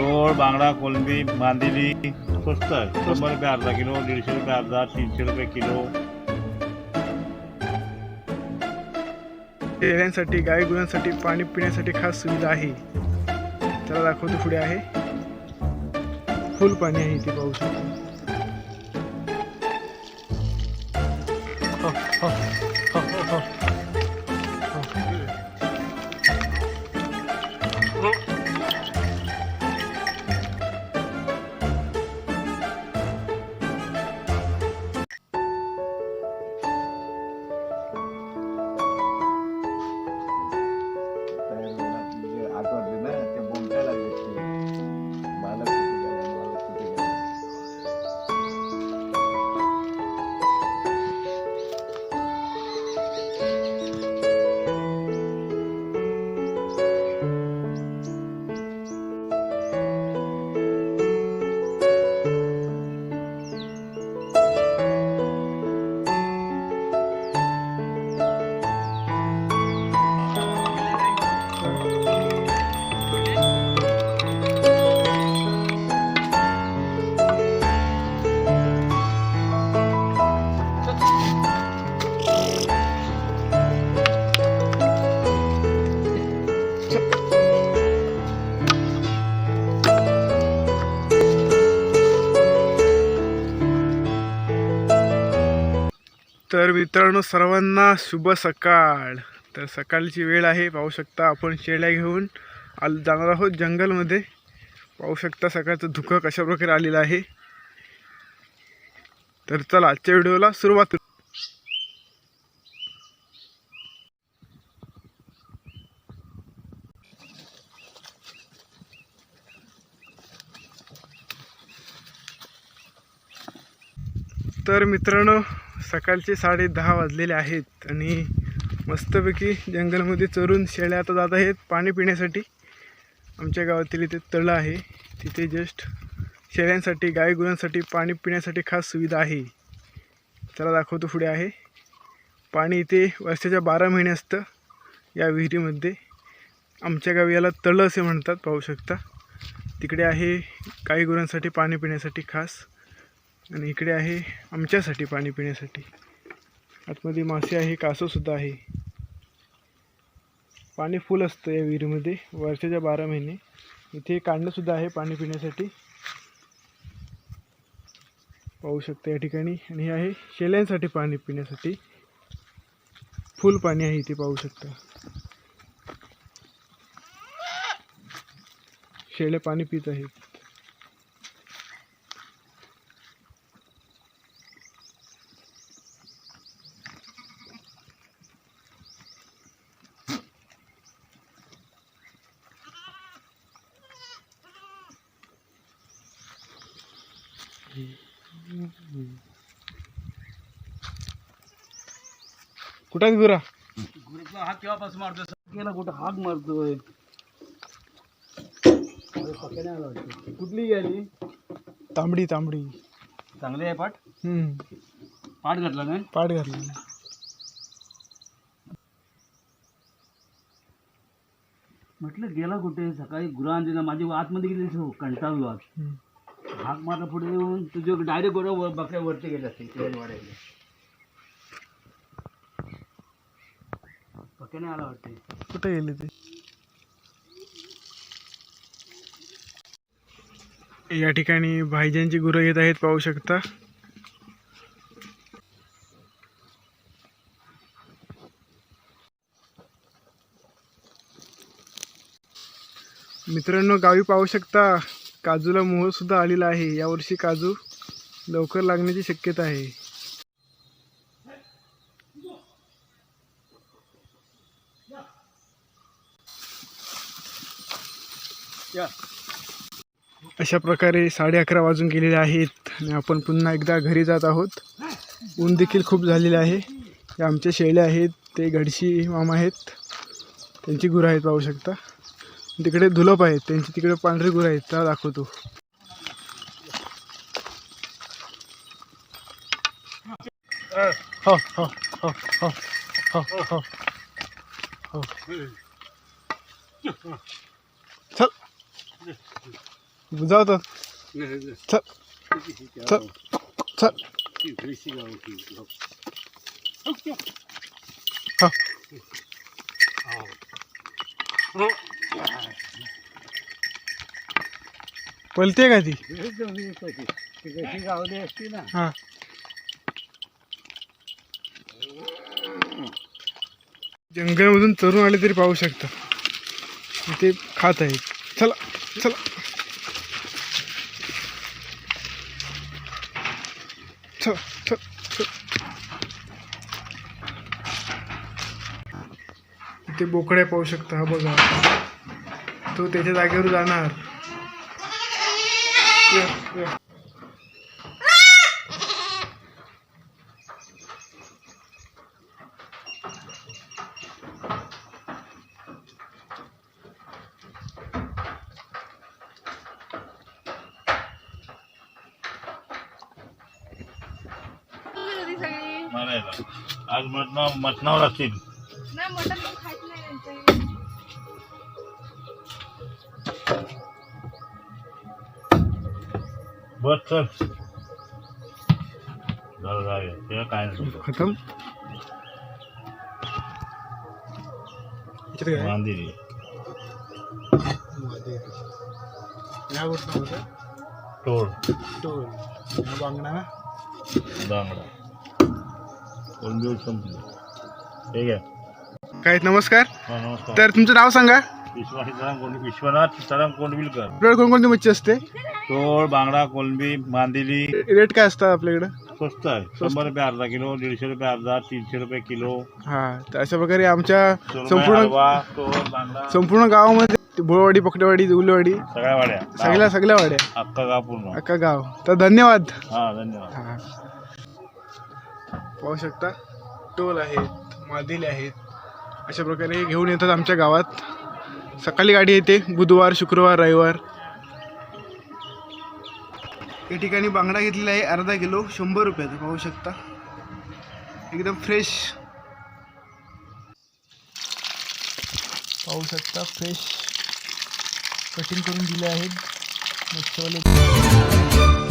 तोड बांगडा कोलंबी मांदेली स्वस्त आहे. शंभर रुपये अर्धा किलो दीडशे रुपये अर्धा तीनशे रुपये किलो. शेळ्यांसाठी गाय गुरांसाठी पाणी पिण्यासाठी खास सुविधा आहे. त्याला दाखवतो पुढे आहे. फुल पाणी आहे इथे पाहू शकतो. तर मित्रांनो सर्वांना शुभ सकाळ. तर सकाळची वेळ आहे पाहू शकता आपण शेळ्या घेऊन आल जाणार आहोत जंगलमध्ये. पाहू शकता सकाळचं धुकं कशा प्रकारे आलेलं आहे. तर चला आजच्या व्हिडिओला सुरुवात तर मित्रांनो सकाळचे साडे दहा वाजलेले आहेत आणि मस्तपैकी जंगलमध्ये चरून शेळ्या आता जात आहेत पाणी पिण्यासाठी. आमच्या गावातील इथे तळं आहे. तिथे जस्ट शेळ्यांसाठी गायगुरांसाठी पाणी पिण्यासाठी खास सुविधा आहे. त्याला दाखवतो पुढे आहे. पाणी इथे वर्षाच्या बारा महिने असतं या विहिरीमध्ये. आमच्या गावी याला तळं असे म्हणतात पाहू शकता. तिकडे आहे गाई गुरांसाठी पाणी पिण्यासाठी खास. आणि इकडे आहे आमच्यासाठी पाणी पिण्यासाठी. आतमध्ये मासे आहे कासवसुद्धा आहे. पाणी फुल असतं या विहिरीमध्ये वर्षाच्या बारा महिने. इथे कांडंसुद्धा आहे पाणी पिण्यासाठी. पाहू शकता या ठिकाणी. आणि हे आहे शेळ्यांसाठी पाणी पिण्यासाठी. फुल पाणी आहे इथे पाहू शकता. शेळे पाणी पित आहेत. कुठं आहेत गुरा? गुरुचा हा केव्हापासून मारतोय? गेला कुठं हाक मारतोय. कुठली गेली? तांबडी तांबडी. चांगली आहे पाठ? हम्म. पाठ घातला नाही? पाठ घातला म्हटलं गेला कुठे? सकाळी गुरा आणलेला माझी आतमध्ये गेली सो कंटाळलो आज. हम्म. हाक मारला पुढे येऊन तुझे डायरेक्ट बरोबर बकऱ्या वरती गेले असते तेल वाढायला. पक्याने आला वाटते. कुठे गेले ते? या ठिकाणी भाईजांची गुरं येत आहेत पाहू शकता. मित्रांनो गावी पाहू शकता. काजूला मोहसुद्धा आलेला आहे. यावर्षी काजू लवकर लागण्याची शक्यता आहे. अशा प्रकारे साडे अकरा वाजून गेलेले आहेत. आणि आपण पुन्हा एकदा घरी जात आहोत. ऊन देखील खूप झालेले आहे. या आमच्या शेळ्या आहेत. ते गडशी मामा आहेत. त्यांची गुरं आहेत पाहू शकता. तिकडे धुलप आहेत. त्यांची तिकडे पांढरी गुरं आहेत. त्या दाखवतो. हो हो हो हो हो हो. हो चल. जाऊ तर चल. चल. चल. हा. पलते का ती? गावली असती ना. हा. जंगलामधून चरून आले तरी पाहू शकता. ते खात आहेत चला. चला चल चल. इथे बोकड्या पाहू शकता हा बघा. तो त्याच्या जागेवर जाणार. ये, आज मटणा मटणावर असतील. बस चल. झालं झालं ते काय नाही खतम? इकडे काय? बांधली या गोष्ट होतं टोळ. टोल बांगडा बांगडा. संपली? ठीक आहे. काय नमस्कार. हा, नमस्कार. तर तुमचं नाव सांगा. विश्वास सीताराम कोंड विश्वनाथ सीताराम कोंडविलकर. आपल्याकडे कोणकोणती मच्छी असते? टोळ बांगडा कोलंबी मांदिली. रेट काय असतात आपल्याकडं? स्वस्त आहे. शंभर रुपये अर्धा किलो दीडशे रुपये अर्धा तीनशे रुपये किलो. हा तर अशा प्रकारे आमच्या संपूर्ण बांगडा. संपूर्ण गावामध्ये भोळवाडी पकडेवाडी दुलवाडी सगळ्या वाड्या. सगळ्या सगळ्या वाड्या. अख्खा गाव पूर्ण. अख्खा गाव. तर धन्यवाद. हा धन्यवाद. हा. पाहू शकता टोल आहेत मादिले आहेत. अशा प्रकारे घेऊन येतात आमच्या गावात. सकाळी गाडी येते बुधवार शुक्रवार रविवार. या ठिकाणी बांगडा घेतलेला आहे अर्धा किलो शंभर रुपयाचा पाहू शकता. एकदम फ्रेश पाहू शकता फ्रेश कटिंग करून दिले आहेत. मच्छवाले.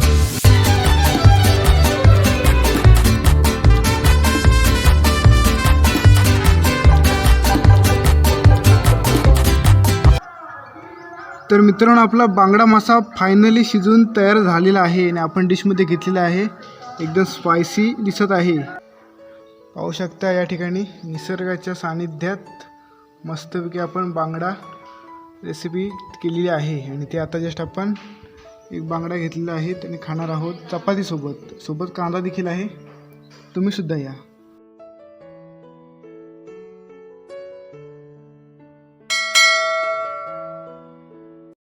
तर मित्रांनो आपला बांगडा मासा फायनली शिजून तयार झालेला आहे आणि आपण डिशमध्ये घेतलेला आहे. एकदम स्पायसी दिसत आहे. पाहू शकता या ठिकाणी निसर्गाच्या सानिध्यात मस्तपैकी आपण बांगडा रेसिपी केलेली आहे. आणि ते आता जस्ट आपण एक बांगडा घेतलेला आहे. आणि खाणार आहोत चपातीसोबत. सोबत कांदा देखील आहे. तुम्हीसुद्धा या.